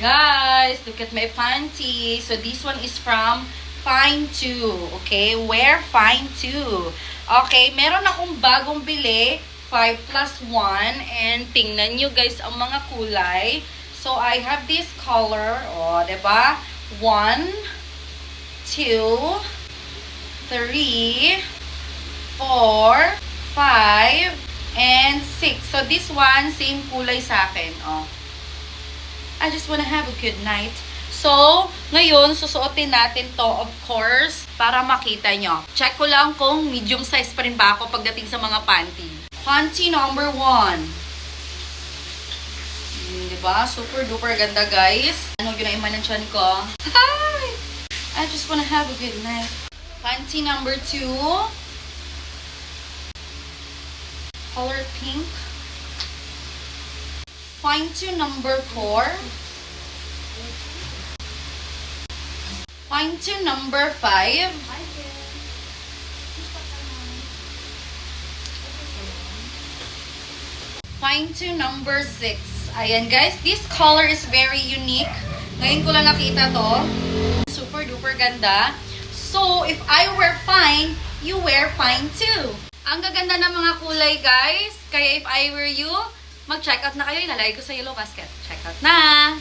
Guys, look at my panty. So this one is from Fine 2. Okay, wear Fine 2. Okay, meron akong bagong bili. 5 plus 1. And tingnan nyo guys ang mga kulay. So I have this color. O, oh, diba? 1, 2, 3, 4, 5, and 6. So this one, same kulay sa akin. Oh. I just wanna have a good night. So, ngayon, susuotin natin to, of course, para makita nyo. Check ko lang kung medium size pa rin ba ako pagdating sa mga panty. Panty number one. Hmm, diba? Super duper ganda, guys. Ano yun ang iman ng tiyan ko? Hi! I just wanna have a good night. Panty number two. Color pink. Fine to number four. Fine to number five. Fine to number six. Ayan guys, this color is very unique. Ngayon ko lang nakita to. Super duper ganda. So, if I wear fine, you wear fine too. Ang gaganda ng mga kulay guys. Kaya if I were you, mag-check out na kayo. Ilalagay ko sa yellow basket. Check out na!